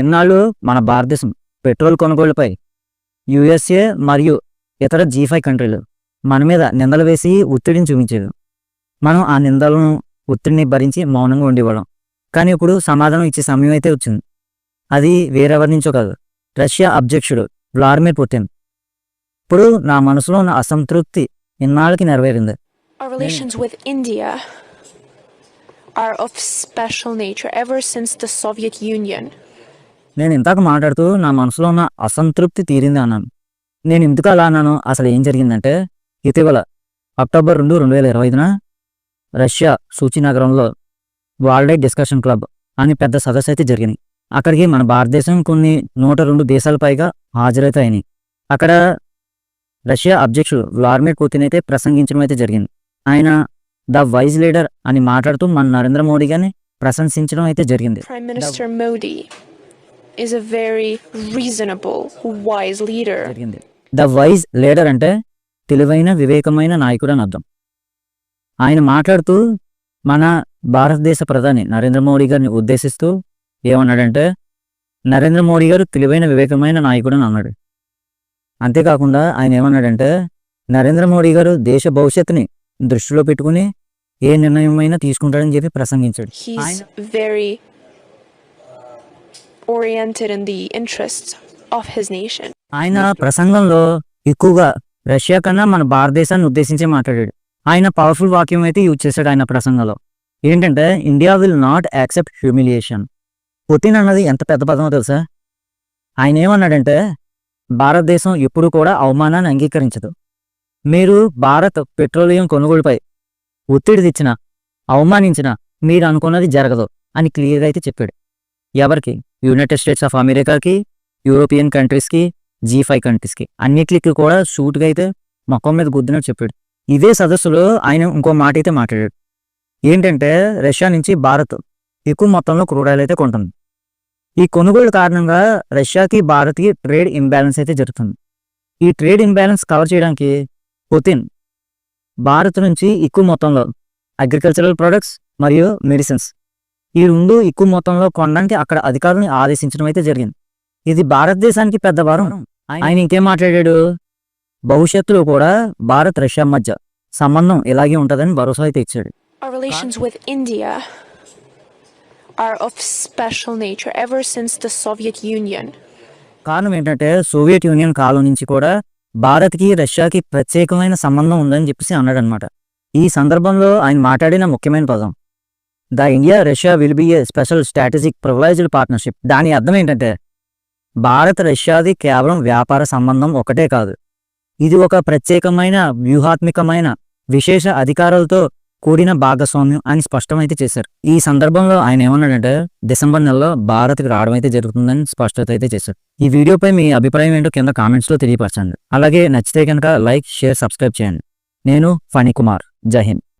ఇన్నాళ్ళు మన భారతదేశం పెట్రోల్ కొనుగోలుపై యుఎస్ఏ మరియు ఇతర జీ ఫైవ్ కంట్రీలు మన మీద నిందలు వేసి ఒత్తిడిని చూపించేది మనం ఆ నిందలను ఒత్తిడిని భరించి మౌనంగా ఉండేవాళ్ళం. కానీ ఇప్పుడు సమాధానం ఇచ్చే సమయం అయితే వచ్చింది. అది వేరెవరి నుంచో కాదు రష్యా అధ్యక్షుడు వ్లాడిమిర్ పుతిన్. ఇప్పుడు నా మనసులో ఉన్న అసంతృప్తి ఇన్నాళ్ళకి నెరవేరింది. Our relations with India are of special nature ever since the Soviet Union. నేను ఇందాక మాట్లాడుతూ నా మనసులో ఉన్న అసంతృప్తి తీరింది అన్నాను. నేను ఎందుకు అలా అన్నాను అసలు ఏం జరిగిందంటే ఇటీవల అక్టోబర్ రెండు రెండు వేల ఇరవై ఐదున రష్యా సూచి నగరంలో వరల్డ్ డిస్కషన్ క్లబ్ అని పెద్ద సదస్సు అయితే జరిగింది అక్కడికి మన భారతదేశం కొన్ని నూట రెండు దేశాల పైగా హాజరైతాయని అక్కడ రష్యా అధ్యక్షుడు వ్లాడిమిర్ పుతిన్ అయితే ప్రసంగించడం అయితే జరిగింది. ఆయన ద వైజ్ లీడర్ అని మాట్లాడుతూ మన నరేంద్ర మోడీ గారిని ప్రశంసించడం అయితే జరిగింది. Is a very reasonable, wise leader. జరిగింది. ద వైజ్ లీడర్ అంటే తెలివైన వివేకమైన నాయకుడు అని అర్థం. ఆయన మాట్లాడుతూ మన భారతదేశ ప్రధాని నరేంద్ర మోడీ గారిని ఉద్దేశిస్తూ ఏమన్నాడంటే నరేంద్ర మోడీ గారు తెలివైన వివేకమైన నాయకుడు అని అన్నాడు. అంతేకాకుండా ఆయన ఏమన్నాడంటే నరేంద్ర మోడీ గారు దేశ భవిష్యత్తుని దృష్టిలో పెట్టుకుని ఏ నిర్ణయమైనా తీసుకుంటాడని చెప్పి ప్రసంగించాడు. He's very oriented in the interests of his nation. ఆయన ప్రసంగంలో ఎక్కువగా రష్యా కన్నా మన భారతదేశాన్ని ఉద్దేశించి మాట్లాడాడు. ఆయన పవర్ఫుల్ వాక్యం అయితే యూజ్ చేశాడు ఆయన ప్రసంగంలో. ఏంటంటే India will not accept humiliation Putin అన్నది ఎంత పెద్ద పదమో తెలుసా? ఆయన ఏమన్నాడంటే భారతదేశం ఎప్పుడు కూడా అవమానాన్ని అంగీకరించదు. మీరు భారత్ పెట్రోలియం కొనుగోలుపై ఒత్తిడి తెచ్చిన అవమానించిన మీరు అనుకున్నది జరగదు అని క్లియర్గా అయితే చెప్పాడు. ఎవరికి? యునైటెడ్ స్టేట్స్ ఆఫ్ అమెరికాకి యూరోపియన్ కంట్రీస్కి జీ ఫైవ్ కంట్రీస్కి అన్నిటికి కూడా సూట్గా అయితే మొక్కం మీద గుద్దినట్టు చెప్పాడు. ఇదే సదస్సులో ఆయన ఇంకో మాట అయితే మాట్లాడాడు. ఏంటంటే రష్యా నుంచి భారత్ ఎక్కువ మొత్తంలో క్రూడ్ ఆయిల్ అయితే కొంటుంది. ఈ కొనుగోలు కారణంగా రష్యాకి భారత్కి ట్రేడ్ ఇంబ్యాలెన్స్ అయితే జరుగుతుంది. ఈ ట్రేడ్ ఇంబ్యాలెన్స్ కవర్ చేయడానికి పుతిన్ భారత్ నుంచి ఎక్కువ మొత్తంలో అగ్రికల్చరల్ ప్రొడక్ట్స్ మరియు మెడిసిన్స్ ఈ రెండు ఎక్కువ మొత్తంలో కొనడానికి అక్కడ అధికారులను ఆదేశించడం అయితే జరిగింది. ఇది భారతదేశానికి పెద్ద వరం. ఆయన ఇంకేం మాట్లాడాడు? భవిష్యత్తులో కూడా భారత్ రష్యా మధ్య సంబంధం ఇలాగే ఉంటుందని భరోసా అయితే ఇచ్చాడు. Our relations with India are of special nature ever since the Soviet Union. కారణం ఏంటంటే సోవియట్ యూనియన్ కాలం నుంచి కూడా భారత్కి రష్యాకి ప్రత్యేకమైన సంబంధం ఉందని చెప్పేసి అన్నాడు అనమాట ఈ సందర్భంలో ఆయన మాట్లాడిన ముఖ్యమైన పదం the India Russia will be a special strategic privileged partnership. దాని అర్థం ఏంటంటే భారత్ రష్యాది కేవలం వ్యాపార సంబంధం ఒకటే కాదు. ఇది ఒక ప్రత్యేకమైన వ్యూహాత్మకమైన విశేష అధికారాలతో కూడిన భాగస్వామ్యం అని స్పష్టమైతే చేశారు. ఈ సందర్భంలో ఆయన ఏమన్నాడంటే డిసెంబర్ నెలలో భారత్కి రావడం అయితే జరుగుతుందని స్పష్టత అయితే చేశారు. ఈ వీడియోపై మీ అభిప్రాయం ఏంటో కింద కామెంట్స్లో తెలియపరచండి. అలాగే నచ్చితే కనుక లైక్ షేర్ సబ్స్క్రైబ్ చేయండి. నేను ఫణి కుమార్ జై హింద్.